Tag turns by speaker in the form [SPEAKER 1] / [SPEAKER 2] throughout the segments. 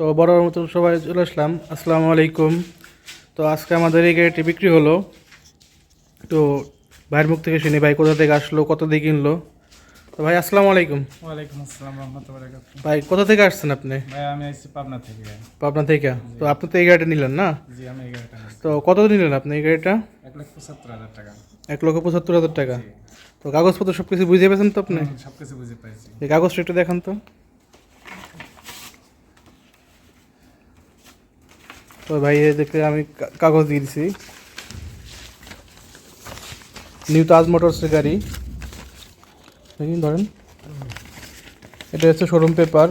[SPEAKER 1] তো বড় মতো সবাই চলে আসলাম। আসসালামু আলাইকুম। তো আজকে আমাদের এই গাড়িটি বিক্রি হলো। তো ভাইয়ের মুখ থেকে শুনি ভাই কোথা থেকে আসলো কত দিয়ে কিনলো? তো ভাই আসসালামু আলাইকুম।
[SPEAKER 2] ওয়ালাইকুম আসসালাম রহমতুল্লাহ
[SPEAKER 1] ভাই কোথা থেকে আসছেন আপনি?
[SPEAKER 2] ভাই আমি আসছি পাবনা থেকে।
[SPEAKER 1] পাবনা থেকে। তো আপনি তো এই গাড়িটা নিলেন না?
[SPEAKER 2] জি আমি এই গাড়িটা
[SPEAKER 1] তো কত নিলেন আপনি এই গাড়িটা?
[SPEAKER 2] এক লাখ পঁচাত্তর হাজার টাকা।
[SPEAKER 1] এক লক্ষ পঁচাত্তর হাজার টাকা। তো কাগজপত্র সব কিছু বুঝে পেয়েছেন তো আপনি?
[SPEAKER 2] সব কিছু বুঝে পাইছি।
[SPEAKER 1] এই কাগজটা একটু দেখান তো। তো ভাই দেখে আমি কাগজ দিয়ে দিছি। নিউ তাজ মোটরসের গাড়ি। দেখি, ধরেন। এটা হচ্ছে শোরুম পেপার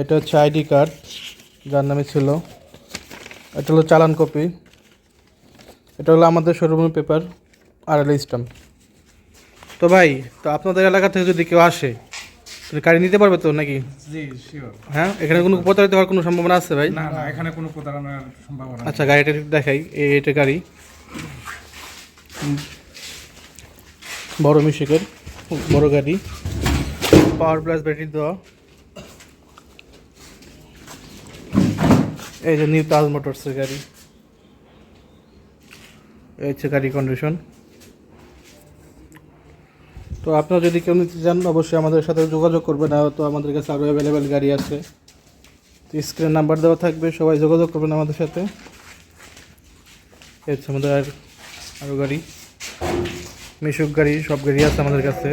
[SPEAKER 1] এটা হচ্ছে আইডি কার্ড যার নামে ছিল। এটা হলো চালান কপি। এটা হলো আমাদের শোরুমের পেপার আর স্টাম্প তো ভাই, তো আপনাদের এলাকা থেকে যদি কেউ আসে গাড়ি নিতে পারবে তো নাকি?
[SPEAKER 2] জি শিওর
[SPEAKER 1] হ্যাঁ? এখানে কোনো প্রতারিত হওয়ার কোনো সম্ভাবনা আছে ভাই?
[SPEAKER 2] না না এখানে কোনো প্রতারণার সম্ভাবনা।
[SPEAKER 1] আচ্ছা গাড়িটা দেখাই এই এটা গাড়ি। বড় মিশিকের বড় গাড়ি। পাওয়ার প্লাস ব্যাটারি দেওয়া। এই যে নিউ তাজ মোটরসের গাড়ি। এই হচ্ছে গাড়ি কন্ডিশন তো আপনারা যদি কেউ নিতে চান, অবশ্যই আমাদের সাথে যোগাযোগ করবেন। আর তো আমাদের কাছে আরও অ্যাভেলেবেল গাড়ি আছে। তো স্ক্রিন নাম্বার দেওয়া থাকবে, সবাই যোগাযোগ করবেন আমাদের সাথে। হচ্ছে আমাদের আর আরও গাড়ি। মিশুক গাড়ি, সব গাড়ি আছে আমাদের কাছে।